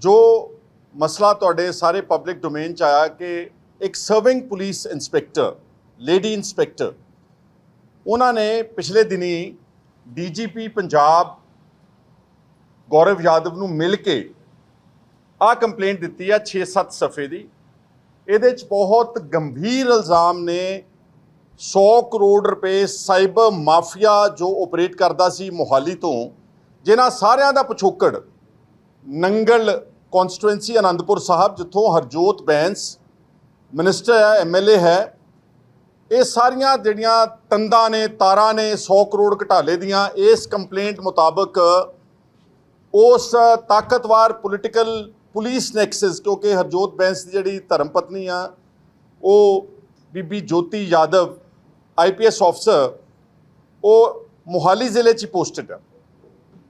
ਜੋ ਮਸਲਾ ਤੁਹਾਡੇ ਸਾਰੇ ਪਬਲਿਕ ਡੋਮੇਨ ਚ ਆਇਆ ਕਿ ਇੱਕ serving police inspector lady inspector ਉਹਨਾਂ ਨੇ ਪਿਛਲੇ ਦਿਨੀ ਡੀਜੀਪੀ ਪੰਜਾਬ ਗੌਰਵ ਯਾਦਵ ਨੂੰ ਮਿਲ ਕੇ ਆ ਕੰਪਲੇਂਟ ਦਿੱਤੀ ਆ 6-7 ਸਫੇ ਦੀ। ਇਹਦੇ ਚ ਬਹੁਤ ਗੰਭੀਰ ਇਲਜ਼ਾਮ ਨੇ। 100 ਕਰੋੜ ਰੁਪਏ ਸਾਈਬਰ ਮਾਫੀਆ ਜੋ ਆਪਰੇਟ ਕਰਦਾ ਸੀ ਮੋਹਾਲੀ ਤੋਂ, ਜਿਨ੍ਹਾਂ ਸਾਰਿਆਂ ਦਾ ਪਿਛੋਕੜ ਨੰਗਲ ਕਨਸਟੀਟੁਐਂਸੀ ਆਨੰਦਪੁਰ ਸਾਹਿਬ, ਜਿੱਥੋਂ ਹਰਜੋਤ ਬੈਂਸ ਮਿਨਿਸਟਰ ਹੈ ਐਮਐਲਏ ਹੈ। ਇਹ ਸਾਰੀਆਂ ਜਿਹੜੀਆਂ ਤੰਦਾਂ ਨੇ, ਤਾਰਾਂ ਨੇ 100 ਕਰੋੜ ਘਟਾਲੇ ਦੀਆਂ, ਇਸ ਕੰਪਲੇਂਟ ਮੁਤਾਬਕ ਉਸ ਤਾਕਤਵਰ ਪੋਲੀਟੀਕਲ ਪੁਲਿਸ ਨੈਕਸਸ, ਕਿਉਂਕਿ ਹਰਜੋਤ ਬੈਂਸ ਦੀ ਜਿਹੜੀ ਧਰਮ ਪਤਨੀ ਆ, ਉਹ ਬੀਬੀ ਜੋਤੀ ਯਾਦਵ ਆਈਪੀਐਸ ਅਫਸਰ ਉਹ ਮੋਹਾਲੀ ਜ਼ਿਲ੍ਹੇ 'ਚ ਪੋਸਟਡ ਆ।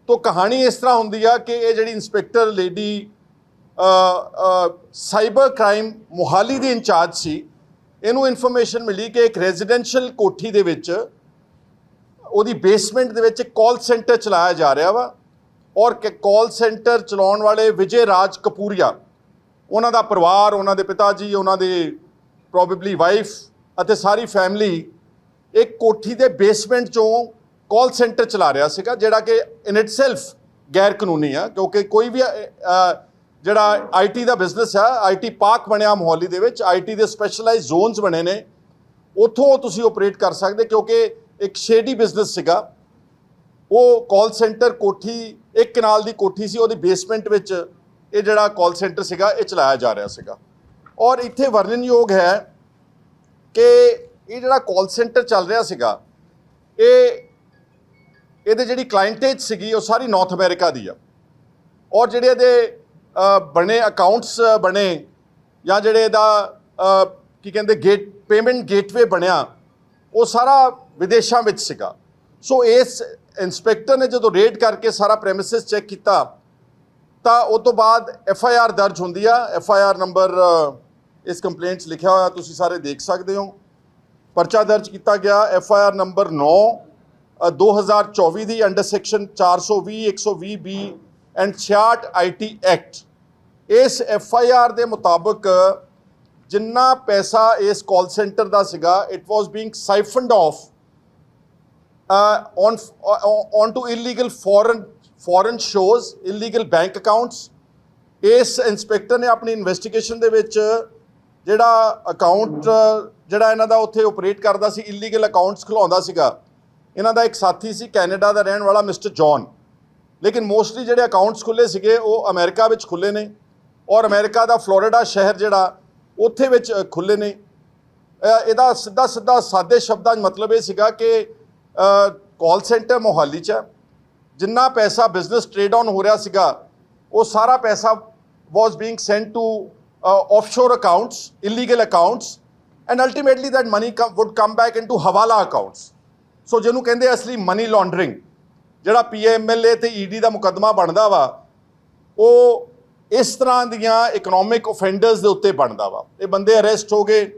ਤੋ ਕਹਾਣੀ ਇਸ ਤਰ੍ਹਾਂ ਹੁੰਦੀ ਆ ਕਿ ਇਹ ਜਿਹੜੀ inspector lady cyber crime Mohali ਦੀ ਇੰਚਾਰਜ ਸੀ। ਇਹਨੂੰ ਇਨਫੋਰਮੇਸ਼ਨ ਮਿਲੀ ਕਿ ਇੱਕ ਰੈਜ਼ੀਡੈਂਸ਼ੀਅਲ ਕੋਠੀ ਦੇ ਵਿੱਚ, ਉਹਦੀ ਬੇਸਮੈਂਟ ਦੇ ਵਿੱਚ ਇੱਕ ਕਾਲ ਸੈਂਟਰ ਚਲਾਇਆ ਜਾ ਰਿਹਾ ਵਾ ਔਰ ਕਿ ਕਾਲ ਸੈਂਟਰ ਚਲਾਉਣ ਵਾਲੇ ਵਿਜੇ ਰਾਜ ਕਪੂਰੀਆ, ਉਹਨਾਂ ਦਾ ਪਰਿਵਾਰ, ਉਹਨਾਂ ਦੇ ਪਿਤਾ ਜੀ, ਉਹਨਾਂ ਦੇ ਪ੍ਰੋਬੇਬਲੀ ਵਾਈਫ ਅਤੇ ਸਾਰੀ ਫੈਮਿਲੀ ਇੱਕ ਕੋਠੀ ਦੇ ਬੇਸਮੈਂਟ ਚੋਂ ਕਾਲ ਸੈਂਟਰ ਚਲਾ ਰਿਹਾ ਸੀਗਾ, ਜਿਹੜਾ ਕਿ ਇਨ ਇਟਸੈਲਫ ਗੈਰ ਕਾਨੂੰਨੀ ਆ, ਕਿਉਂਕਿ ਕੋਈ ਵੀ ਜਿਹੜਾ ਆਈਟੀ ਦਾ ਬਿਜ਼ਨਸ ਆ ਆਈਟੀ ਪਾਰਕ ਬਣਿਆ ਮੋਹਾਲੀ ਦੇ ਵਿੱਚ ਆਈਟੀ ਦੇ ਸਪੈਸ਼ਲਾਈਜ਼ ਜ਼ੋਨਸ ਬਣੇ ਨੇ। ਉੱਥੋਂ ਤੁਸੀਂ ਆਪਰੇਟ ਕਰ ਸਕਦੇ, ਕਿਉਂਕਿ ਇੱਕ ਸ਼ੇਡੀ ਬਿਜ਼ਨਸ ਸੀਗਾ। ਉਹ ਕਾਲ ਸੈਂਟਰ ਕੋਠੀ, ਇੱਕ ਕਨਾਲ ਦੀ ਕੋਠੀ ਸੀ, ਉਹਦੀ ਬੇਸਮੈਂਟ ਵਿੱਚ ਇਹ ਜਿਹੜਾ ਕਾਲ ਸੈਂਟਰ ਸੀਗਾ, ਇਹ ਚਲਾਇਆ ਜਾ ਰਿਹਾ ਸੀਗਾ। ਔਰ ਇੱਥੇ ਵਰਣਨਯੋਗ ਹੈ ਕਿ ਇਹ ਜਿਹੜਾ ਕਾਲ ਸੈਂਟਰ ਚੱਲ ਰਿਹਾ ਸੀਗਾ, ਇਹ ਇਹਦੇ ਜਿਹੜੀ ਕਲਾਇੰਟੇਜ ਸੀਗੀ, ਉਹ ਸਾਰੀ ਨਾਰਥ ਅਮਰੀਕਾ ਦੀ ਆ। ਔਰ ਜਿਹੜੇ ਇਹਦੇ ਬਣੇ ਅਕਾਊਂਟਸ ਬਣੇ ਜਾਂ ਜਿਹੜੇ ਇਹਦਾ ਕੀ ਕਹਿੰਦੇ ਗੇਟ ਪੇਮੈਂਟ ਗੇਟਵੇ ਬਣਿਆ ਉਹ ਸਾਰਾ ਵਿਦੇਸ਼ਾਂ ਵਿੱਚ ਸੀਗਾ। ਸੋ ਇਸ ਇਨਸਪੈਕਟਰ ਨੇ ਜਦੋਂ ਰੇਡ ਕਰਕੇ ਸਾਰਾ ਪ੍ਰੈਮਿਸਿਸ ਚੈੱਕ ਕੀਤਾ ਤਾਂ ਉਹ ਤੋਂ ਬਾਅਦ ਐਫ ਆਈ ਆਰ ਦਰਜ ਹੁੰਦੀ ਆ। ਐਫ ਆਈ ਆਰ ਨੰਬਰ ਇਸ ਕੰਪਲੇਂਟ 'ਚ ਲਿਖਿਆ ਹੋਇਆ ਤੁਸੀਂ ਸਾਰੇ ਦੇਖ ਸਕਦੇ ਹੋ। ਪਰਚਾ ਦਰਜ ਕੀਤਾ ਗਿਆ F I R number 9 uh, 2024 the under section 420 120 B and 66 IT act ਇਸ ਐਫ ਆਈ ਆਰ ਦੇ ਮੁਤਾਬਕ ਜਿੰਨਾ ਪੈਸਾ ਇਸ ਕਾਲ ਸੈਂਟਰ ਦਾ ਸੀਗਾ it was being siphoned off on to illegal foreign foreign shows illegal bank accounts ਇਸ inspector ਨੇ ਆਪਣੀ ਇਨਵੈਸਟੀਗੇਸ਼ਨ ਦੇ ਵਿੱਚ ਜਿਹੜਾ ਅਕਾਊਂਟ ਜਿਹੜਾ ਇਹਨਾਂ ਦਾ ਉੱਥੇ ਆਪਰੇਟ ਕਰਦਾ ਸੀ ਇਲੀਗਲ ਅਕਾਊਂਟਸ ਖੁਲਾਉਂਦਾ ਸੀਗਾ, ਇਹਨਾਂ ਦਾ ਇੱਕ ਸਾਥੀ ਸੀ ਕੈਨੇਡਾ ਦਾ ਰਹਿਣ ਵਾਲਾ ਮਿਸਟਰ ਜੌਨ ਲੇਕਿਨ ਮੋਸਟਲੀ ਜਿਹੜੇ ਅਕਾਊਂਟਸ ਖੁੱਲੇ ਸੀਗੇ, ਉਹ ਅਮਰੀਕਾ ਵਿੱਚ ਖੁੱਲੇ ਨੇ। ਔਰ ਅਮਰੀਕਾ ਦਾ ਫਲੋਰੀਡਾ ਸ਼ਹਿਰ ਜਿਹੜਾ ਉੱਥੇ ਵਿੱਚ ਅ, ਖੁੱਲੇ ਨੇ ਇਹਦਾ ਸਿੱਧਾ ਸਿੱਧਾ ਸਾਦੇ ਸ਼ਬਦਾਂ 'ਚ ਮਤਲਬ ਇਹ ਸੀਗਾ ਕਿ ਕਾਲ ਸੈਂਟਰ ਮੋਹਾਲੀ 'ਚ ਹੈ। ਜਿੰਨਾ ਪੈਸਾ ਬਿਜ਼ਨਸ ਟ੍ਰੇਡ ਆਨ ਹੋ ਰਿਹਾ ਸੀਗਾ ਉਹ ਸਾਰਾ ਪੈਸਾ was being sent to offshore accounts illegal accounts and ultimately that money would come back into hawala accounts so ਜਿਹਨੂੰ ਕਹਿੰਦੇ ਅਸਲੀ ਮਨੀ ਲਾਂਡਰਿੰਗ ਜਿਹੜਾ ਪੀਐਮਐਲਏ ਤੇ ਈਡੀ ਦਾ ਮੁਕੱਦਮਾ ਬਣਦਾ ਵਾ ਉਹ ਇਸ ਤਰ੍ਹਾਂ ਦੀਆਂ ਇਕਨੋਮਿਕ ਆਫੈਂਡਰਸ ਦੇ ਉੱਤੇ ਬਣਦਾ ਵਾ। ਇਹ ਬੰਦੇ ਅਰੈਸਟ ਹੋ ਗਏ।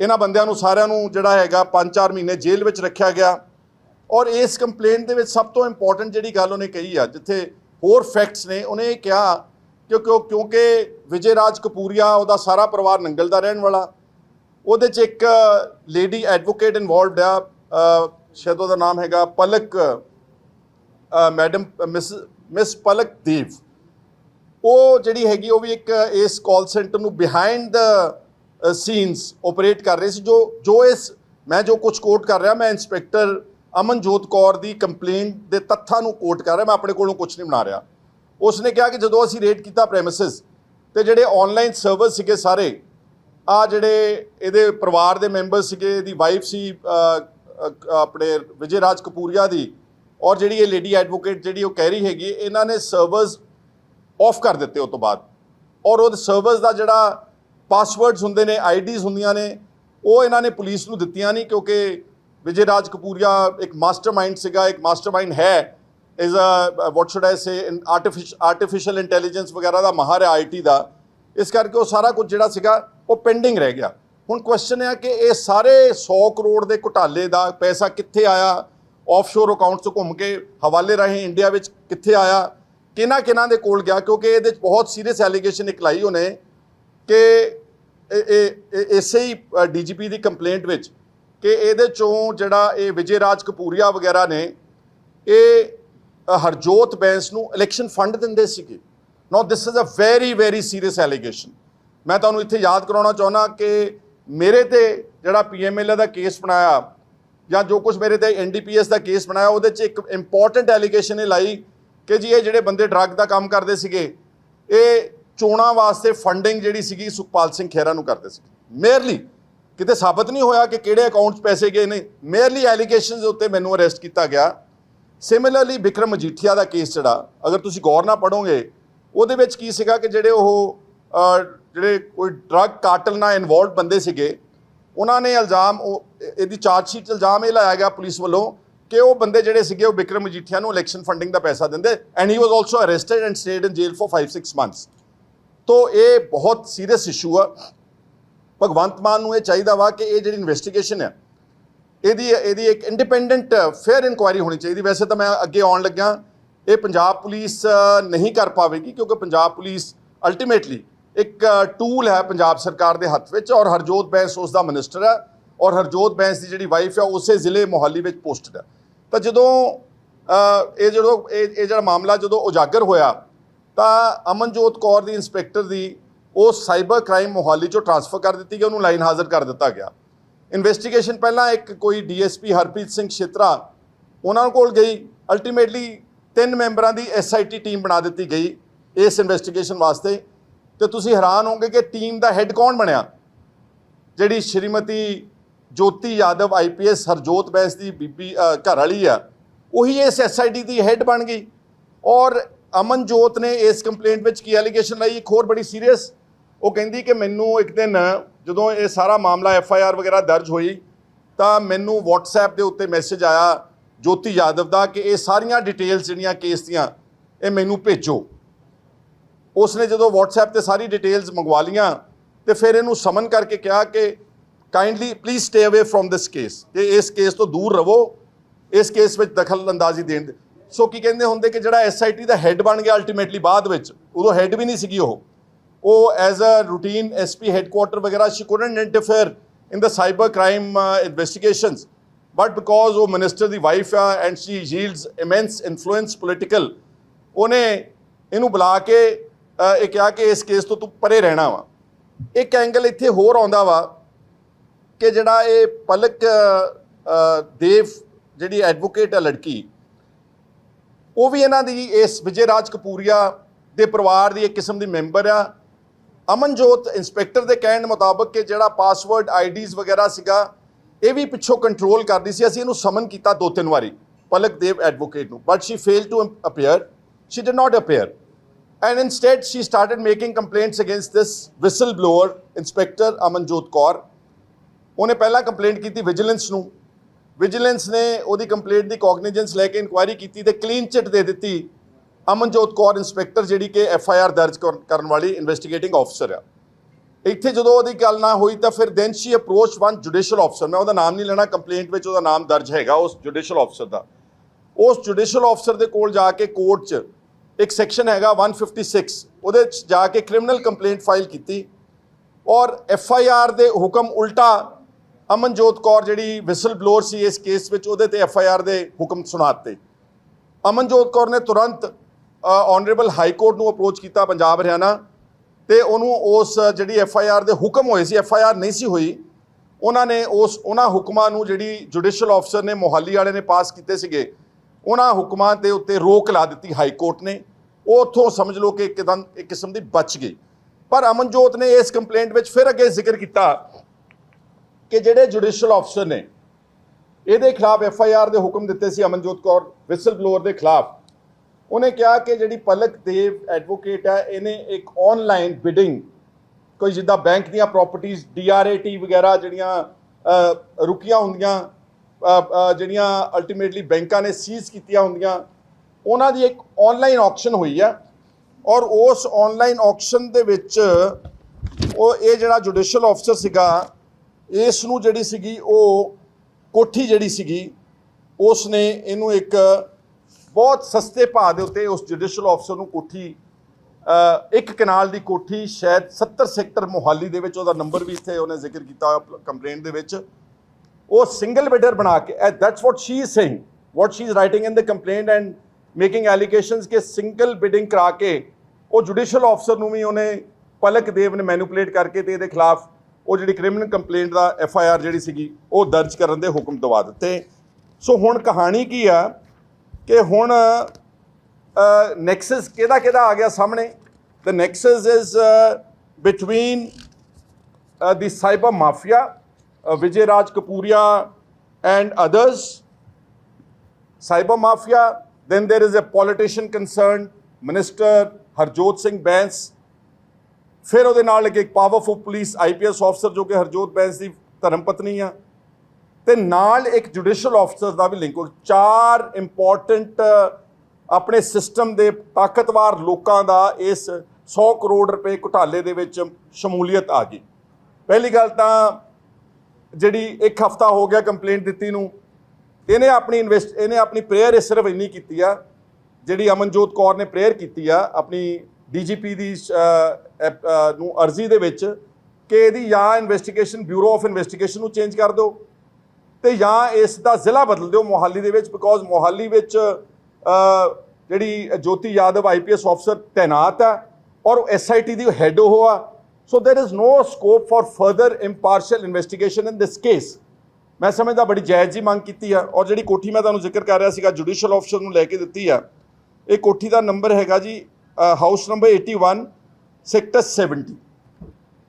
ਇਹਨਾਂ ਬੰਦਿਆਂ ਨੂੰ ਸਾਰਿਆਂ ਨੂੰ ਜਿਹੜਾ ਹੈਗਾ 5-4 ਮਹੀਨੇ ਜੇਲ੍ਹ ਵਿੱਚ ਰੱਖਿਆ ਗਿਆ। ਔਰ ਇਸ ਕੰਪਲੇਂਟ ਦੇ ਵਿੱਚ ਸਭ ਤੋਂ ਇੰਪੋਰਟੈਂਟ ਜਿਹੜੀ ਗੱਲ ਉਹਨੇ ਕਹੀ ਆ, ਜਿੱਥੇ ਹੋਰ ਫੈਕਟਸ ਨੇ, ਉਹਨੇ ਇਹ ਕਿਹਾ ਕਿ ਕਿਉਂਕਿ ਵਿਜੇ ਰਾਜ ਕਪੂਰੀਆ, ਉਹਦਾ ਸਾਰਾ ਪਰਿਵਾਰ ਨੰਗਲ ਦਾ ਰਹਿਣ ਵਾਲਾ। ਉਹਦੇ ਚ ਇੱਕ ਲੇਡੀ ਐਡਵੋਕੇਟ ਇਨਵੋਲਵਡ ਆ ਸ਼ਾਇਦ ਉਹਦਾ ਨਾਮ ਹੈਗਾ Palak madam miss miss Palak Dev. ਉਹ ਜਿਹੜੀ ਹੈਗੀ ਉਹ ਵੀ ਇੱਕ ਇਸ ਕਾਲ ਸੈਂਟਰ ਨੂੰ ਬਿਹਾਈਂਡ ਦ ਸੀਨਸ ਆਪਰੇਟ ਕਰ ਰਹੇ ਸੀ, ਜੋ ਜੋ ਇਸ, ਮੈਂ ਜੋ ਕੁਝ ਕੋਟ ਕਰ ਰਿਹਾ, ਮੈਂ ਇੰਸਪੈਕਟਰ ਅਮਨਜੋਤ ਕੌਰ ਦੀ ਕੰਪਲੇਂਟ ਦੇ ਤੱਥਾਂ ਨੂੰ ਕੋਟ ਕਰ ਰਿਹਾ, ਮੈਂ ਆਪਣੇ ਕੋਲੋਂ ਕੁਝ ਨਹੀਂ ਬਣਾ ਰਿਹਾ। ਉਸਨੇ ਕਿਹਾ ਕਿ ਜਦੋਂ ਅਸੀਂ ਰੇਡ ਕੀਤਾ ਪ੍ਰੈਮਿਸਿਸ ਤੇ ਜਿਹੜੇ ਆਨਲਾਈਨ ਸਰਵਰ ਸੀਗੇ ਸਾਰੇ, ਆ ਜਿਹੜੇ ਇਹਦੇ ਪਰਿਵਾਰ ਦੇ ਮੈਂਬਰ ਸੀਗੇ, ਇਹਦੀ ਵਾਈਫ ਸੀ ਆਪਣੇ ਵਿਜੇ ਰਾਜ ਕਪੂਰੀਆ ਦੀ, ਔਰ ਜਿਹੜੀ ਇਹ ਲੇਡੀ ਐਡਵੋਕੇਟ ਜਿਹੜੀ ਉਹ ਕਹਿ ਰਹੀ ਹੈਗੀ, ਇਹਨਾਂ ਨੇ ਸਰਵਰਸ ਆਫ ਕਰ ਦਿੱਤੇ ਉਸ ਤੋਂ ਬਾਅਦ। ਔਰ ਉਹ ਸਰਵਰਸ ਦਾ ਜਿਹੜਾ ਪਾਸਵਰਡਸ ਹੁੰਦੇ ਨੇ ਆਈਡੀਜ਼ ਹੁੰਦੀਆਂ ਨੇ, ਉਹ ਇਹਨਾਂ ਨੇ ਪੁਲਿਸ ਨੂੰ ਦਿੱਤੀਆਂ ਨਹੀਂ ਕਿਉਂਕਿ ਵਿਜੇ ਰਾਜ ਕਪੂਰੀਆ ਇੱਕ ਮਾਸਟਰਮਾਈਂਡ ਸੀਗਾ, ਇੱਕ ਮਾਸਟਰਮਾਈਂਡ ਹੈ is a what should I say artificial intelligence ਵਗੈਰਾ ਦਾ ਮਾਹਰ ਹੈ ਆਈਟੀ ਦਾ। ਇਸ ਕਰਕੇ ਉਹ ਸਾਰਾ ਕੁਝ ਜਿਹੜਾ ਸੀਗਾ, ਉਹ ਪੈਂਡਿੰਗ ਰਹਿ ਗਿਆ। ਹੁਣ ਕੁਐਸਚਨ ਹੈ ਕਿ ਇਹ ਸਾਰੇ 100 ਕਰੋੜ ਦੇ ਘੁਟਾਲੇ ਦਾ ਪੈਸਾ ਕਿੱਥੇ ਆਇਆ? ਆਫਸ਼ੋਰ ਅਕਾਊਂਟ ਤੋਂ ਘੁੰਮ ਕੇ ਹਵਾਲੇ ਰਾਹੀਂ ਇੰਡੀਆ ਵਿੱਚ ਕਿੱਥੇ ਆਇਆ? ਕਿਹਨਾਂ ਕਿਹਨਾਂ ਦੇ ਕੋਲ ਗਿਆ, ਕਿਉਂਕਿ ਇਹਦੇ ਵਿੱਚ ਬਹੁਤ ਸੀਰੀਅਸ ਐਲੀਗੇਸ਼ਨ ਇੱਕ ਲਾਈ ਉਹਨੇ ਕਿ ਇਹ- ਇਹ, ਇਹ- ਇਸੇ ਹੀ ਡੀਜੀਪੀ ਦੀ ਕੰਪਲੇਂਟ ਵਿੱਚ ਕਿ ਇਹਦੇ ਚੋਂ ਜਿਹੜਾ ਇਹ ਵਿਜੇ ਰਾਜ ਕਪੂਰੀਆ ਵਗੈਰਾ ਨੇ, ਇਹ ਹਰਜੋਤ ਬੈਂਸ ਨੂੰ ਇਲੈਕਸ਼ਨ ਫੰਡ ਦਿੰਦੇ ਸੀਗੇ। Now this is a very very serious allegation ਮੈਂ ਤੁਹਾਨੂੰ ਇੱਥੇ ਯਾਦ ਕਰਾਉਣਾ ਚਾਹੁੰਦਾ ਕਿ ਮੇਰੇ ਤੇ ਜਿਹੜਾ ਪੀਐਮਐਲਏ ਦਾ ਕੇਸ ਬਣਾਇਆ ਜਾਂ ਜੋ ਕੁਝ ਮੇਰੇ ਤੇ ਐਨਡੀਪੀਐਸ ਦਾ ਕੇਸ ਬਣਾਇਆ, ਉਹਦੇ 'ਚ ਇੱਕ ਇੰਪੋਰਟੈਂਟ ਐਲੀਗੇਸ਼ਨ ਇਹ ਲਾਈ ਕਿ ਜੀ ਇਹ ਜਿਹੜੇ ਬੰਦੇ ਡਰੱਗ ਦਾ ਕੰਮ ਕਰਦੇ ਸੀਗੇ, ਇਹ ਚੋਣਾਂ ਵਾਸਤੇ ਫੰਡਿੰਗ ਜਿਹੜੀ ਸੀਗੀ ਸੁਖਪਾਲ ਸਿੰਘ ਖਹਿਰਾ ਨੂੰ ਕਰਦੇ ਸੀ ਮੇਅਰਲੀ ਕਿਤੇ ਸਾਬਤ ਨਹੀਂ ਹੋਇਆ ਕਿ ਕਿਹੜੇ ਅਕਾਊਂਟ 'ਚ ਪੈਸੇ ਗਏ ਨੇ। ਮੇਅਰਲੀ ਐਲੀਗੇਸ਼ਨਸ ਦੇ ਉੱਤੇ ਮੈਨੂੰ ਅਰੈਸਟ ਕੀਤਾ ਗਿਆ। ਸਿਮਿਲਰਲੀ ਵਿਕਰਮ ਮਜੀਠੀਆ ਦਾ ਕੇਸ ਜਿਹੜਾ, ਅਗਰ ਤੁਸੀਂ ਗੌਰ ਨਾਲ ਪੜੋਗੇ ਉਹਦੇ ਵਿੱਚ ਕੀ ਸੀਗਾ ਕਿ ਜਿਹੜੇ ਉਹ ਜਿਹੜੇ ਕੋਈ ਡਰੱਗ ਕਾਰਟਲ ਨਾਲ ਇਨਵੋਲਵਡ ਬੰਦੇ ਸੀਗੇ, ਉਹਨਾਂ ਨੇ ਇਲਜ਼ਾਮ, ਉਹ, ਇਹਦੀ ਚਾਰਜ ਸ਼ੀਟ 'ਚ ਇਲਜ਼ਾਮ ਇਹ ਲਾਇਆ ਗਿਆ ਪੁਲਿਸ ਵੱਲੋਂ ਕਿ ਉਹ ਬੰਦੇ ਜਿਹੜੇ ਸੀਗੇ ਉਹ ਵਿਕਰਮ ਮਜੀਠੀਆ ਨੂੰ ਇਲੈਕਸ਼ਨ ਫੰਡਿੰਗ ਦਾ ਪੈਸਾ ਦਿੰਦੇ and he was also arrested and stayed in jail for 5-6 months ਤੋਂ ਇਹ ਬਹੁਤ ਸੀਰੀਅਸ ਇਸ਼ੂ ਆ। ਭਗਵੰਤ ਮਾਨ ਨੂੰ ਇਹ ਚਾਹੀਦਾ ਵਾ ਕਿ ਇਹ ਜਿਹੜੀ ਇਨਵੈਸਟੀਗੇਸ਼ਨ ਹੈ ਇਹਦੀ ਇਹਦੀ ਇੱਕ ਇੰਡੀਪੈਂਡੈਂਟ ਫੇਅਰ ਇਨਕੁਆਇਰੀ ਹੋਣੀ ਚਾਹੀਦੀ। ਵੈਸੇ ਤਾਂ ਮੈਂ ਅੱਗੇ ਆਉਣ ਲੱਗਾ ਇਹ ਪੰਜਾਬ ਪੁਲਿਸ ਨਹੀਂ ਕਰ ਪਾਵੇਗੀ ਕਿਉਂਕਿ ਪੰਜਾਬ ਪੁਲਿਸ ਅਲਟੀਮੇਟਲੀ ਇੱਕ ਟੂਲ ਹੈ ਪੰਜਾਬ ਸਰਕਾਰ ਦੇ ਹੱਥ ਵਿੱਚ ਔਰ ਹਰਜੋਤ ਬੈਂਸ ਉਸ ਦਾ ਮਿਨਿਸਟਰ ਹੈ ਔਰ ਹਰਜੋਤ ਬੈਂਸ ਦੀ ਜਿਹੜੀ ਵਾਈਫ ਹੈ ਉਸੇ ਜ਼ਿਲ੍ਹੇ ਮੋਹਾਲੀ ਵਿੱਚ ਪੋਸਟਡ ਹੈ ਤਾਂ ਜਦੋਂ ਇਹ ਜਦੋਂ, ਇਹ ਇਹ ਜਿਹੜਾ ਮਾਮਲਾ ਜਦੋਂ ਉਜਾਗਰ ਹੋਇਆ, ਤਾਂ ਅਮਨਜੋਤ ਕੌਰ ਦੀ ਇੰਸਪੈਕਟਰ ਦੀ ਉਹ ਸਾਈਬਰ ਕ੍ਰਾਈਮ ਮੋਹਾਲੀ ਚੋਂ ਟ੍ਰਾਂਸਫਰ ਕਰ ਦਿੱਤੀ ਗਈ, ਉਹਨੂੰ ਲਾਈਨ ਹਾਜ਼ਰ ਕਰ ਦਿੱਤਾ ਗਿਆ। ਇਨਵੈਸਟੀਗੇਸ਼ਨ ਪਹਿਲਾਂ ਇੱਕ ਕੋਈ ਡੀਐਸਪੀ ਹਰਪ੍ਰੀਤ ਸਿੰਘ ਛੇਤਰਾ ਉਹਨਾਂ ਕੋਲ ਗਈ, ਅਲਟੀਮੇਟਲੀ ਤਿੰਨ ਮੈਂਬਰਾਂ ਦੀ ਐਸਆਈਟੀ ਟੀਮ ਬਣਾ ਦਿੱਤੀ ਗਈ ਇਸ ਇਨਵੈਸਟੀਗੇਸ਼ਨ ਵਾਸਤੇ। ਤੇ ਤੁਸੀਂ ਹੈਰਾਨ ਹੋਵੋਗੇ ਕਿ ਟੀਮ ਦਾ ਹੈੱਡ ਕੌਣ ਬਣਿਆ? ਜਿਹੜੀ ਸ਼੍ਰੀਮਤੀ ਜੋਤੀ ਯਾਦਵ ਆਈਪੀਐਸ ਹਰਜੋਤ ਬੈਂਸ ਦੀ ਬੀਬੀ ਘਰ ਵਾਲੀ ਆ, ਉਹੀ ਇਸ ਐਸਆਈਟੀ ਦੀ ਹੈੱਡ ਬਣ ਗਈ। ਔਰ ਅਮਨਜੋਤ ਨੇ ਇਸ ਕੰਪਲੇਂਟ ਵਿੱਚ ਕੀ ਐਲੀਗੇਸ਼ਨ ਲਾਈ? ਇੱਕ ਹੋਰ ਬੜੀ ਸੀਰੀਅਸ ਉਹ ਕਹਿੰਦੀ ਕਿ ਮੈਨੂੰ ਇੱਕ ਦਿਨ ਜਦੋਂ ਇਹ ਸਾਰਾ ਮਾਮਲਾ ਐਫ ਆਈ ਆਰ ਵਗੈਰਾ ਦਰਜ ਹੋਈ, ਤਾਂ ਮੈਨੂੰ WhatsApp ਦੇ ਉੱਤੇ ਮੈਸੇਜ ਆਇਆ ਜੋਤੀ ਯਾਦਵ ਦਾ ਕਿ ਇਹ ਸਾਰੀਆਂ ਡਿਟੇਲਸ ਜਿਹੜੀਆਂ ਕੇਸ ਦੀਆਂ, ਇਹ ਮੈਨੂੰ ਭੇਜੋ। ਉਸਨੇ ਜਦੋਂ WhatsApp ਤੇ ਸਾਰੀ ਡਿਟੇਲਸ ਮੰਗਵਾ ਲੀਆਂ ਤੇ ਫਿਰ ਇਹਨੂੰ ਸਮਨ ਕਰਕੇ ਕਿਹਾ ਕਿ kindly please stay away from this case ਕਿ ਇਸ ਕੇਸ ਤੋਂ ਦੂਰ ਰਹੋ। ਇਸ ਕੇਸ ਵਿੱਚ ਦਖਲ ਅੰਦਾਜ਼ੀ ਦੇਣ ਦੇ ਸੋ ਕੀ ਕਹਿੰਦੇ ਹੁੰਦੇ ਕਿ ਜਿਹੜਾ ਐਸਆਈਟੀ ਦਾ ਹੈੱਡ ਬਣ ਗਿਆ ਅਲਟੀਮੇਟਲੀ ਬਾਅਦ ਵਿੱਚ, ਉਦੋਂ ਹੈੱਡ ਵੀ ਨਹੀਂ ਸੀਗੀ ਉਹ। ਉਹ as a routine SP headquarter ਵਗੈਰਾ she couldn't interfere in the cyber crime investigations but because ਉਹ ਮਿਨਿਸਟਰ ਦੀ ਵਾਈਫ ਆ and she wields immense influence political ਉਹਨੇ ਇਹਨੂੰ ਬੁਲਾ ਕੇ ਇਹ ਕਿਹਾ ਕਿ ਇਸ ਕੇਸ ਤੋਂ ਤੂੰ ਪਰੇ ਰਹਿਣਾ ਵਾ। ਇੱਕ ਐਂਗਲ ਇੱਥੇ ਹੋਰ ਆਉਂਦਾ ਵਾ। ਕਿ ਜਿਹੜਾ ਇਹ ਪਲਕ ਦੇਵ ਜਿਹੜੀ ਐਡਵੋਕੇਟ ਹੈ ਲੜਕੀ, ਉਹ ਵੀ ਇਹਨਾਂ ਦੀ ਇਸ ਵਿਜੇ ਰਾਜ ਕਪੂਰੀਆ ਦੇ ਪਰਿਵਾਰ ਦੀ ਇੱਕ ਕਿਸਮ ਦੀ ਮੈਂਬਰ ਆ। ਅਮਨਜੋਤ ਇੰਸਪੈਕਟਰ ਦੇ ਕਹਿਣ ਮੁਤਾਬਕ ਕਿ ਜਿਹੜਾ ਪਾਸਵਰਡ ਆਈਡੀਜ਼ ਵਗੈਰਾ ਸੀਗਾ, ਇਹ ਵੀ ਪਿੱਛੋਂ ਕੰਟਰੋਲ ਕਰਦੀ ਸੀ। ਅਸੀਂ ਇਹਨੂੰ ਸਮਨ ਕੀਤਾ ਦੋ ਤਿੰਨ ਵਾਰੀ, ਪਲਕ ਦੇਵ ਐਡਵੋਕੇਟ ਨੂੰ। But she fail to appear she did not appear and instead, she started making complaints against this whistleblower inspector Amanjot Kaur ਉਹਨੇ ਪਹਿਲਾਂ ਕੰਪਲੇਂਟ ਕੀਤੀ ਵਿਜੀਲੈਂਸ ਨੂੰ। ਵਿਜੀਲੈਂਸ ਨੇ ਉਹਦੀ ਕੰਪਲੇਂਟ ਦੀ ਕੋਗਨੀਜੈਂਸ ਲੈ ਕੇ ਇਨਕੁਆਇਰੀ ਕੀਤੀ ਤੇ ਕਲੀਨ ਚਿੱਟ ਦੇ ਦਿੱਤੀ ਅਮਨਜੋਤ ਕੌਰ ਇੰਸਪੈਕਟਰ ਜਿਹੜੀ ਕਿ ਐਫ ਆਈ ਆਰ ਦਰਜ ਕਰਨ ਵਾਲੀ ਇਨਵੈਸਟੀਗੇਟਿੰਗ ਆਫਸਰ ਆ। ਇੱਥੇ ਜਦੋਂ ਉਹਦੀ ਗੱਲ ਨਾ ਹੋਈ ਤਾਂ ਫਿਰ then she approach one judicial officer ਮੈਂ ਉਹਦਾ ਨਾਮ ਨਹੀਂ ਲੈਣਾ ਕੰਪਲੇਂਟ ਵਿੱਚ ਉਹਦਾ ਨਾਮ ਦਰਜ ਹੈਗਾ ਉਸ ਜੁਡੀਸ਼ੀਅਲ ਆਫਸਰ ਦਾ। ਉਸ ਜੁਡੀਸ਼ੀਅਲ ਆਫਸਰ ਦੇ ਕੋਲ ਜਾ ਕੇ ਕੋਰਟ 'ਚ ਇੱਕ ਸੈਕਸ਼ਨ ਹੈਗਾ 156 ਉਹਦੇ 'ਚ ਜਾ ਕੇ ਕ੍ਰਿਮੀਨਲ ਕੰਪਲੇਂਟ ਫਾਈਲ ਕੀਤੀ ਔਰ ਐਫ ਆਈ ਆਰ ਦੇ ਹੁਕਮ ਉਲਟਾ ਅਮਨਜੋਤ ਕੌਰ ਜਿਹੜੀ ਵਿਸਲ ਬਲੋਰ ਸੀ ਇਸ ਕੇਸ ਵਿੱਚ, ਉਹਦੇ ਤੇ ਐਫ ਆਈ ਆਰ ਦੇ ਹੁਕਮ ਸੁਣਾਤੇ ਅਮਨਜੋਤ ਕੌਰ ਨੇ ਤੁਰੰਤ ਆਨਰੇਬਲ ਹਾਈ ਕੋਰਟ ਨੂੰ ਅਪਰੋਚ ਕੀਤਾ ਪੰਜਾਬ, ਹਰਿਆਣਾ, ਤੇ ਉਹਨੂੰ ਉਸ ਜਿਹੜੀ ਐਫ ਆਈ ਆਰ ਦੇ ਹੁਕਮ ਹੋਏ ਸੀ ਐਫ ਆਈ ਆਰ ਨਹੀਂ ਸੀ ਹੋਈ, ਉਹਨਾਂ ਨੇ ਉਸ, ਉਹਨਾਂ ਹੁਕਮਾਂ ਨੂੰ ਜਿਹੜੀ ਜੁਡੀਸ਼ੀਅਲ ਆਫਸਰ ਨੇ, ਮੋਹਾਲੀ ਵਾਲੇ ਨੇ ਪਾਸ ਕੀਤੇ ਸੀਗੇ, ਉਹਨਾਂ ਹੁਕਮਾਂ ਦੇ ਉੱਤੇ ਰੋਕ ਲਾ ਦਿੱਤੀ ਹਾਈ ਕੋਰਟ ਨੇ। ਉਹ ਉੱਥੋਂ ਸਮਝ ਲਓ ਕਿ ਇੱਕਦਮ ਇੱਕ ਕਿਸਮ ਦੀ ਬਚ ਗਈ। ਪਰ ਅਮਨਜੋਤ ਨੇ ਇਸ ਕੰਪਲੇਂਟ ਵਿੱਚ ਫਿਰ ਅੱਗੇ ਜ਼ਿਕਰ ਕੀਤਾ ਕਿ ਜਿਹੜੇ ਜੁਡੀਸ਼ੀਅਲ ਆਫਸਰ ਨੇ, ਇਹਦੇ ਖਿਲਾਫ ਐਫ ਆਈ ਆਰ ਦੇ ਹੁਕਮ ਦਿੱਤੇ ਸੀ ਅਮਨਜੋਤ ਕੌਰ ਵਿਸਲ ਬਲੋਅਰ ਦੇ ਖਿਲਾਫ। ਉਹਨੇ ਕਿਹਾ ਕਿ ਜਿਹੜੀ ਪਲਕ ਦੇਵ ਐਡਵੋਕੇਟ ਹੈ, ਇਹਨੇ ਇੱਕ ਆਨਲਾਈਨ ਬਿਡਿੰਗ ਕੋਈ ਜਿੱਦਾਂ ਬੈਂਕ ਦੀਆਂ ਪ੍ਰਾਪਰਟੀਆਂ ਡੀਆਰਏਟੀ ਵਗੈਰਾ ਜਿਹੜੀਆਂ ਰੁਕੀਆਂ ਹੁੰਦੀਆਂ ਜਿਹੜੀਆਂ ਅਲਟੀਮੇਟਲੀ ਬੈਂਕਾਂ ਨੇ ਸੀਜ਼ ਕੀਤੀਆਂ ਹੁੰਦੀਆਂ, ਉਹਨਾਂ ਦੀ ਇੱਕ ਆਨਲਾਈਨ ਆਕਸ਼ਨ ਹੋਈ ਹੈ। ਔਰ ਉਸ ਆਨਲਾਈਨ ਆਕਸ਼ਨ ਦੇ ਵਿੱਚ ਉਹ ਇਹ ਜਿਹੜਾ ਜੁਡੀਸ਼ੀਅਲ ਆਫਸਰ ਸੀਗਾ ਇਸ ਨੂੰ ਜਿਹੜੀ ਸੀਗੀ ਉਹ ਕੋਠੀ ਜਿਹੜੀ ਸੀਗੀ ਉਸ ਨੇ ਇਹਨੂੰ ਇੱਕ ਬਹੁਤ ਸਸਤੇ ਭਾਅ ਦੇ ਉੱਤੇ ਉਸ ਜੁਡੀਸ਼ੀਅਲ ਆਫਸਰ ਨੂੰ ਕੋਠੀ ਇੱਕ ਕਨਾਲ ਦੀ ਕੋਠੀ, ਸ਼ਾਇਦ 70 ਸੈਕਟਰ ਮੋਹਾਲੀ ਦੇ ਵਿੱਚ, ਉਹਦਾ ਨੰਬਰ ਵੀ ਇੱਥੇ ਉਹਨੇ ਜ਼ਿਕਰ ਕੀਤਾ ਕੰਪਲੇਂਟ ਦੇ ਵਿੱਚ। ਉਹ ਸਿੰਗਲ ਬਿਡਰ ਬਣਾ ਕੇ that's what she is saying what she is writing in the complaint and making allegations ਕਿ ਸਿੰਗਲ ਬਿਡਿੰਗ ਕਰਾ ਕੇ, ਉਹ ਜੁਡੀਸ਼ੀਅਲ ਆਫਸਰ ਨੂੰ ਵੀ ਉਹਨੇ ਪਲਕ ਦੇਵ ਨੇ ਮੈਨੂਪੂਲੇਟ ਕਰਕੇ ਤੇ ਇਹਦੇ ਖਿਲਾਫ ਉਹ ਜਿਹੜੀ ਕ੍ਰਿਮੀਨਲ ਕੰਪਲੇਂਟ ਦਾ ਐਫ ਆਈ ਆਰ ਜਿਹੜੀ ਸੀਗੀ ਉਹ ਦਰਜ ਕਰਨ ਦੇ ਹੁਕਮ ਦਵਾ ਦਿੱਤੇ ਸੋ ਹੁਣ ਕਹਾਣੀ ਕੀ ਆ ਕਿ ਹੁਣ ਨੈਕਸਸ ਕਿਹਦਾ ਕਿਹਦਾ ਆ ਗਿਆ ਸਾਹਮਣੇ the nexus is between the cyber mafia Vijay Raj Kapuria and others cyber mafia then there is a politician concerned minister harjot singh Bans ਫਿਰ ਉਹਦੇ ਨਾਲ ਇੱਕ ਪਾਵਰਫੁਲ ਪੁਲਿਸ ਆਈਪੀਐਸ ਅਫਸਰ ਜੋ ਕਿ ਹਰਜੋਤ ਬੈਂਸ ਦੀ ਧਰਮ ਪਤਨੀ ਆ। ਤੇ ਨਾਲ ਇੱਕ ਜੁਡੀਸ਼ੀਅਲ ਅਫਸਰ ਦਾ ਵੀ ਲਿੰਕ ਚਾਰ ਇੰਪੋਰਟੈਂਟ ਆਪਣੇ ਸਿਸਟਮ ਦੇ ਤਾਕਤਵਰ ਲੋਕਾਂ ਦਾ ਇਸ 100 ਕਰੋੜ ਰੁਪਏ ਘੁਟਾਲੇ ਦੇ ਵਿੱਚ ਸ਼ਮੂਲੀਅਤ ਆ ਗਈ। ਪਹਿਲੀ ਗੱਲ ਤਾਂ ਜਿਹੜੀ ਇੱਕ ਹਫਤਾ ਹੋ ਗਿਆ ਕੰਪਲੇਂਟ ਦਿੱਤੀ ਨੂੰ ਇਹਨੇ ਆਪਣੀ ਇਨਵੈਸਟ ਇਹਨੇ ਆਪਣੀ ਪ੍ਰੇਅਰ ਸਿਰਫ ਇੰਨੀ ਕੀਤੀ ਆ ਜਿਹੜੀ ਅਮਨਜੋਤ ਕੌਰ ਨੇ ਪ੍ਰੇਅਰ ਕੀਤੀ ਆ ਆਪਣੀ ਡੀਜੀਪੀ ਦੀ ਅਹ, ਐਪ- ਨੂੰ ਅਰਜ਼ੀ ਦੇ ਵਿੱਚ ਕਿ ਇਹਦੀ ਜਾਂ ਇਨਵੈਸਟੀਗੇਸ਼ਨ ਬਿਊਰੋ ਆਫ ਇਨਵੈਸਟੀਗੇਸ਼ਨ ਨੂੰ ਚੇਂਜ ਕਰ ਦਿਓ ਤੇ ਜਾਂ ਇਸ ਦਾ ਜ਼ਿਲ੍ਹਾ ਬਦਲ ਦਿਓ ਮੋਹਾਲੀ ਦੇ ਵਿੱਚ ਬਿਕੋਜ਼ ਮੋਹਾਲੀ ਵਿੱਚ ਜਿਹੜੀ ਜੋਤੀ ਯਾਦਵ ਆਈਪੀਐਸ ਅਫਸਰ ਤਾਇਨਾਤ ਹੈ ਔਰ ਉਹ ਐਸਆਈਟੀ ਦੀ ਹੈੱਡ ਉਹ ਆ। So there is no scope for further impartial investigation in this case ਮੈਂ ਸਮਝਦਾ ਬੜੀ ਜਾਇਜ਼ ਜੀ ਮੰਗ ਕੀਤੀ ਆ ਔਰ ਜਿਹੜੀ ਕੋਠੀ ਮੈਂ ਤੁਹਾਨੂੰ ਜ਼ਿਕਰ ਕਰ ਰਿਹਾ ਸੀਗਾ ਜੁਡੀਸ਼ੀਅਲ ਅਫਸਰ ਨੂੰ ਲੈ ਕੇ ਦਿੱਤੀ ਆ ਇਹ ਕੋਠੀ ਦਾ ਨੰਬਰ ਹੈਗਾ ਜੀ house number 81 sector 70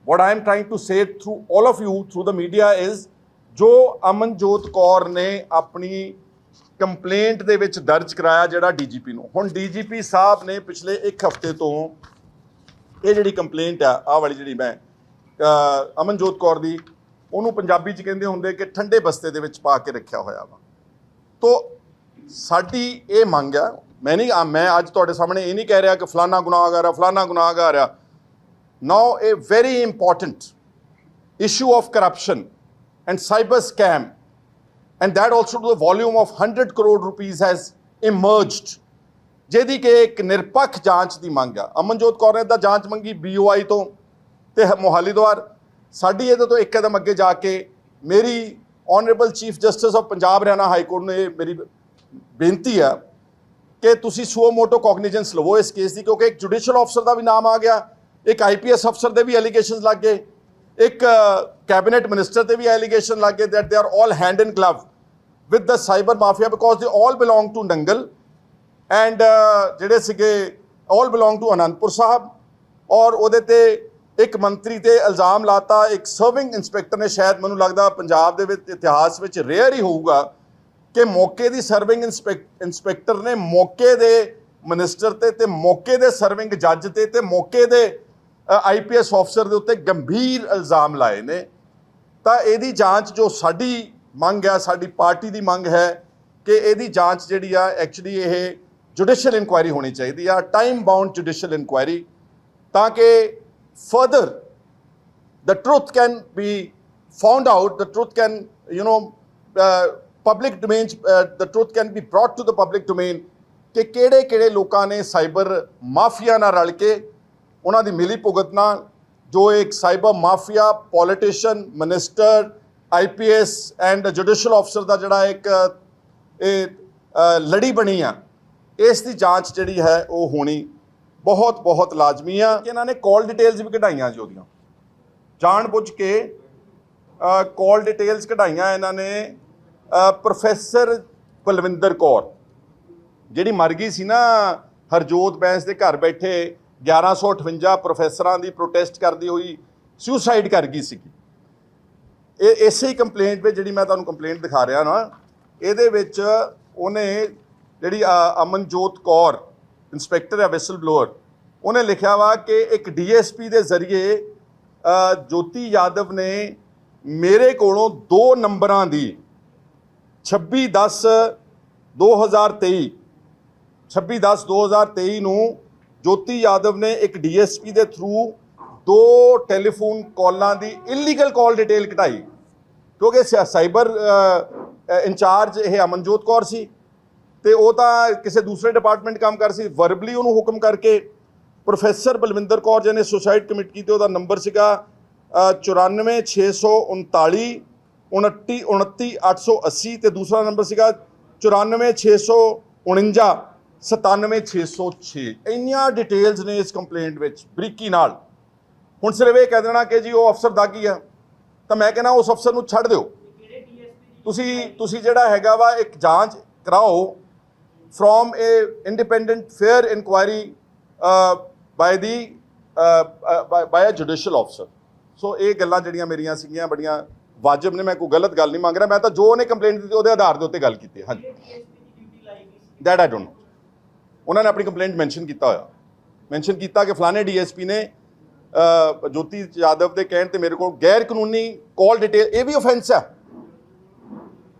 what I am trying to say through all of you, through the media, is ਜੋ ਅਮਨਜੋਤ ਕੌਰ ਨੇ ਆਪਣੀ ਕੰਪਲੇਂਟ ਦੇ ਵਿੱਚ ਦਰਜ ਕਰਾਇਆ ਜਿਹੜਾ ਡੀਜੀਪੀ ਨੂੰ, ਹੁਣ ਡੀਜੀਪੀ ਸਾਹਿਬ ਨੇ ਪਿਛਲੇ ਇੱਕ ਹਫ਼ਤੇ ਤੋਂ ਇਹ ਜਿਹੜੀ ਕੰਪਲੇਂਟ ਆ, ਆਹ ਵਾਲੀ ਜਿਹੜੀ ਮੈਂ ਅਮਨਜੋਤ ਕੌਰ ਦੀ, ਉਹਨੂੰ ਪੰਜਾਬੀ ਚ ਕਹਿੰਦੇ ਹੁੰਦੇ ਕਿ ਠੰਡੇ ਬਸਤੇ ਦੇ ਵਿੱਚ ਪਾ ਕੇ ਰੱਖਿਆ ਹੋਇਆ ਵਾ। ਤੋ ਸਾਡੀ ਇਹ ਮੰਗ ਆ, ਮੈਂ ਨਹੀਂ, ਮੈਂ ਅੱਜ ਤੁਹਾਡੇ ਸਾਹਮਣੇ ਇਹ ਨਹੀਂ ਕਹਿ ਰਿਹਾ ਕਿ ਫਲਾਨਾ ਗੁਨਾਹਗਾਰ ਆ, ਫਲਾਨਾ ਗੁਨਾਹਗਾਰ ਆ now, a very important issue of corruption and cyber scam, and that also to the volume of 100 crore rupees has emerged. ਜਿਹਦੀ ਕਿ ਇੱਕ ਨਿਰਪੱਖ ਜਾਂਚ ਦੀ ਮੰਗ ਆ। ਅਮਨਜੋਤ ਕੌਰ ਨੇ ਤਾਂ ਜਾਂਚ ਮੰਗੀ ਬੀਓਆਈ ਤੋਂ ਤੇ ਮੋਹਾਲੀ ਦੁਆਰ ਸਾਡੀ ਇਹਦੇ ਤੋਂ ਇੱਕ ਕਦਮ ਅੱਗੇ ਜਾ ਕੇ ਮੇਰੀ honourable chief justice of Punjab Haryana high court ਨੂੰ ਇਹ ਮੇਰੀ ਬੇਨਤੀ ਆ ਕਿ ਤੁਸੀਂ ਸੂਓ ਮੋਟੋ ਕੋਗਨੀਜੈਂਸ ਲਵੋ ਇਸ ਕੇਸ ਦੀ, ਕਿਉਂਕਿ ਇੱਕ ਜੁਡੀਸ਼ੀਅਲ ਅਫਸਰ ਦਾ ਵੀ ਨਾਮ ਆ ਗਿਆ। ਇੱਕ ਆਈਪੀਐਸ ਅਫਸਰ ਦੇ ਵੀ ਐਲੀਗੇਸ਼ਨਸ ਲੱਗ ਗਏ, ਇੱਕ ਕੈਬਨਿਟ ਮਿਨਿਸਟਰ ਤੇ ਵੀ ਐਲੀਗੇਸ਼ਨ ਲੱਗ ਗਏ that they are all hand in glove with the cyber mafia because they all belong to Nangal and ਜਿਹੜੇ ਸੀਗੇ all belong to Anandpur Sahib ਔਰ ਉਹਦੇ ਤੇ ਇੱਕ ਮੰਤਰੀ ਤੇ ਇਲਜ਼ਾਮ ਲਾਤਾ, ਇੱਕ ਸਰਵਿੰਗ ਇੰਸਪੈਕਟਰ ਨੇ ਸ਼ਾਇਦ ਮੈਨੂੰ ਲੱਗਦਾ ਪੰਜਾਬ ਦੇ ਵਿੱਚ ਇਤਿਹਾਸ ਵਿੱਚ ਰੇਅਰ ਹੀ ਹੋਊਗਾ ਕਿ ਮੌਕੇ ਦੀ ਸਰਵਿੰਗ ਇੰਸਪੈਕਟਰ ਨੇ ਮੌਕੇ ਦੇ ਮਿਨਿਸਟਰ ਤੇ ਤੇ ਮੌਕੇ ਦੇ ਸਰਵਿੰਗ ਜੱਜ ਤੇ ਤੇ ਮੌਕੇ ਦੇ ਆਈਪੀਐਸ ਅਫਸਰ ਦੇ ਉੱਤੇ ਗੰਭੀਰ ਇਲਜ਼ਾਮ ਲਾਏ ਨੇ। ਤਾਂ ਇਹਦੀ ਜਾਂਚ ਜੋ ਸਾਡੀ ਮੰਗ ਹੈ ਸਾਡੀ ਪਾਰਟੀ ਦੀ ਮੰਗ ਹੈ ਕਿ ਇਹਦੀ ਜਾਂਚ ਜਿਹੜੀ ਆ ਐਕਚੁਅਲੀ ਇਹ ਜੁਡੀਸ਼ੀਅਲ ਇਨਕੁਆਇਰੀ ਹੋਣੀ ਚਾਹੀਦੀ ਆ ਟਾਈਮ ਬਾਉਂਡ ਜੁਡੀਸ਼ੀਅਲ ਇਨਕੁਆਇਰੀ ਤਾਂ ਕਿ further the truth can be found out the truth can you know public domain domain uh, the truth can be brought to the public ਕਿ ਕਿਹੜੇ ਕਿਹੜੇ ਲੋਕਾਂ ਨੇ ਸਾਈਬਰ ਮਾਫੀਆ ਨਾਲ ਰਲ ਕੇ ਉਹਨਾਂ ਦੀ ਮਿਲੀ ਭੁਗਤ ਨਾਲ ਜੋ ਇੱਕ cyber mafia politician minister IPS and judicial ਅਫਸਰ ਦਾ ਜਿਹੜਾ ਇੱਕ, ਇਹ ਲੜੀ ਬਣੀ ਆ, ਇਸ ਦੀ ਜਾਂਚ ਜਿਹੜੀ ਹੈ ਉਹ ਹੋਣੀ ਬਹੁਤ ਬਹੁਤ ਲਾਜ਼ਮੀ ਆ। ਇਹਨਾਂ ਨੇ ਕਾਲ ਡਿਟੇਲਸ ਵੀ ਕਢਾਈਆਂ ਜੀ ਉਹਦੀਆਂ। ਜਾਣ ਬੁੱਝ ਕੇ ਕਾਲ ਡਿਟੇਲਸ ਕਢਾਈਆਂ ਇਹਨਾਂ ਨੇ ਪ੍ਰੋਫੈਸਰ ਬਲਵਿੰਦਰ ਕੌਰ, ਜਿਹੜੀ ਮਰ ਗਈ ਸੀ ਨਾ ਹਰਜੋਤ ਬੈਂਸ ਦੇ ਘਰ ਬੈਠੇ 1158 ਪ੍ਰੋਫੈਸਰਾਂ ਦੀ ਪ੍ਰੋਟੈਸਟ ਕਰਦੀ ਹੋਈ ਸੁਸਾਈਡ ਕਰ ਗਈ ਸੀ ਇਹ ਇਸੇ ਹੀ ਕੰਪਲੇਂਟ ਵਿੱਚ ਜਿਹੜੀ ਮੈਂ ਤੁਹਾਨੂੰ ਕੰਪਲੇਂਟ ਦਿਖਾ ਰਿਹਾ ਨਾ, ਇਹਦੇ ਵਿੱਚ ਉਹਨੇ ਜਿਹੜੀ ਅਮਨਜੋਤ ਕੌਰ ਇਨਸਪੈਕਟਰ ਹੈ ਵਿਸਲ ਬਲੋਅਰ ਉਹਨੇ ਲਿਖਿਆ ਵਾ ਕਿ ਇੱਕ ਡੀਐਸਪੀ ਦੇ ਜ਼ਰੀਏ ਜੋਤੀ ਯਾਦਵ ਨੇ ਮੇਰੇ ਕੋਲੋਂ ਦੋ ਨੰਬਰਾਂ ਦੀ 26 10 2023 26 10 2023 ਨੂੰ ਜੋਤੀ ਯਾਦਵ ਨੇ ਇੱਕ ਡੀਐਸਪੀ ਦੇ ਥਰੂ ਦੋ ਟੈਲੀਫੋਨ ਕਾਲਾਂ ਦੀ ਇਲੀਗਲ ਕਾਲ ਡਿਟੇਲ ਘਟਾਈ ਕਿਉਂਕਿ ਸਾ- ਸਾਈਬਰ ਇੰਚਾਰਜ ਇਹ ਅਮਨਜੋਤ ਕੌਰ ਸੀ ਤੇ ਉਹ ਤਾਂ ਕਿਸੇ ਦੂਸਰੇ ਡਿਪਾਰਟਮੈਂਟ ਕੰਮ ਕਰ ਸੀ ਵਰਬਲੀ ਉਹਨੂੰ ਹੁਕਮ ਕਰਕੇ ਪ੍ਰੋਫੈਸਰ ਬਲਵਿੰਦਰ ਕੌਰ ਜਿਹਨੇ ਸੁਸਾਈਡ ਕਮਿਟ ਕੀਤੀ ਉਹਦਾ ਨੰਬਰ ਸੀਗਾ ਅ, 94639 29 29880 ਤੇ ਦੂਸਰਾ ਨੰਬਰ ਸੀਗਾ 94649 97606 ਇੰਨੀਆਂ ਡਿਟੇਲਸ ਨੇ ਇਸ ਕੰਪਲੇਂਟ ਵਿੱਚ ਬਰੀਕੀ ਨਾਲ। ਹੁਣ ਸਿਰਫ ਇਹ ਕਹਿ ਦੇਣਾ ਕਿ ਜੀ ਉਹ ਅਫਸਰ ਦਾਗੀ ਆ ਤਾਂ ਮੈਂ ਕਹਿੰਦਾ ਉਸ ਅਫਸਰ ਨੂੰ ਛੱਡ ਦਿਓ। ਤੁਸੀਂ ਤੁਸੀਂ ਜਿਹੜਾ ਹੈਗਾ ਵਾ ਇੱਕ ਜਾਂਚ ਕਰਾਓ from a independent fair inquiry uh, ਦੀ the uh, uh, by, so ਇਹ ਗੱਲਾਂ ਜਿਹੜੀਆਂ ਮੇਰੀਆਂ ਸੀਗੀਆਂ ਬੜੀਆਂ ਵਾਜਬ ਨੇ ਮੈਂ ਕੋਈ ਗਲਤ ਗੱਲ ਨਹੀਂ ਮੰਗ ਰਿਹਾ। ਮੈਂ ਤਾਂ ਜੋ ਉਹਨੇ ਕੰਪਲੇਂਟ ਦਿੱਤੀ ਉਹਦੇ ਆਧਾਰ ਦੇ ਉੱਤੇ ਗੱਲ ਕੀਤੀ ਹਾਂਜੀ। ਦੈਟ ਆਈ ਡੋਨਟ ਨੋ ਉਹਨਾਂ ਨੇ ਆਪਣੀ ਕੰਪਲੇਂਟ ਮੈਂਸ਼ਨ ਕੀਤਾ ਹੋਇਆ। ਮੈਂਸ਼ਨ ਕੀਤਾ ਕਿ ਫਲਾਣੇ ਡੀਐਸਪੀ ਨੇ ਜੋਤੀ ਯਾਦਵ ਦੇ ਕਹਿਣ ਤੇ ਮੇਰੇ ਕੋਲ ਗੈਰ ਕਾਨੂੰਨੀ ਕਾਲ ਡਿਟੇਲ ਇਹ ਵੀ ਆਫੈਂਸ ਹੈ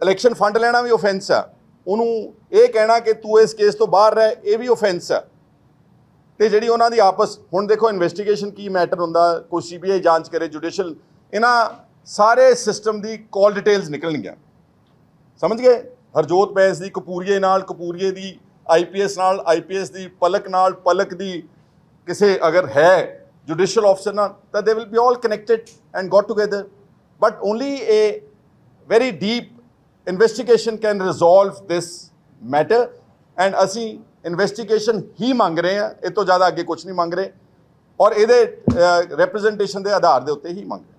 ਇਲੈਕਸ਼ਨ ਫੰਡ ਲੈਣਾ ਵੀ ਆਫੈਂਸ ਹੈ ਉਹਨੂੰ ਇਹ ਕਹਿਣਾ ਕਿ ਤੂੰ ਇਸ ਕੇਸ ਤੋਂ ਬਾਹਰ ਰਹਿ, ਇਹ ਵੀ ਆਫੈਂਸ ਹੈ ਤੇ ਜਿਹੜੀ ਉਹਨਾਂ ਦੀ ਆਪਸ, ਹੁਣ ਦੇਖੋ ਇਨਵੈਸਟੀਗੇਸ਼ਨ ਕੀ ਮੈਟਰ ਹੁੰਦਾ, ਕੋਈ ਸੀਬੀਆਈ ਜਾਂਚ ਕਰੇ ਜੁਡੀਸ਼ੀਅਲ ਇਹਨਾਂ ਸਾਰੇ ਸਿਸਟਮ ਦੀ ਕਾਲ ਡਿਟੇਲਸ ਨਿਕਲਣਗੀਆਂ। ਸਮਝ ਗਏ? ਹਰਜੋਤ ਬੈਂਸ ਦੀ, ਕਪੂਰੀਏ ਨਾਲ, ਕਪੂਰੀਏ ਦੀ ਆਈਪੀਐਸ ਨਾਲ ਆਈਪੀਐਸ ਦੀ ਪਲਕ ਨਾਲ, ਪਲਕ ਦੀ ਕਿਸੇ ਅਗਰ ਹੈ ਜੁਡੀਸ਼ੀਅਲ ਆਫਸਰ ਨਾਲ, ਤਾਂ they will be all connected and got together but only a very deep investigation can resolve this matter. And ਅਸੀਂ ਇਨਵੈਸਟੀਗੇਸ਼ਨ ਹੀ ਮੰਗ ਰਹੇ ਹਾਂ, ਇਹ ਤੋਂ ਜ਼ਿਆਦਾ ਅੱਗੇ ਕੁਝ ਨਹੀਂ ਮੰਗ ਰਹੇ। ਔਰ ਇਹਦੇ ਰਿਪਰੈਜ਼ੈਂਟੇਸ਼ਨ ਦੇ ਆਧਾਰ ਦੇ ਉੱਤੇ ਹੀ ਮੰਗ ਰਹੇ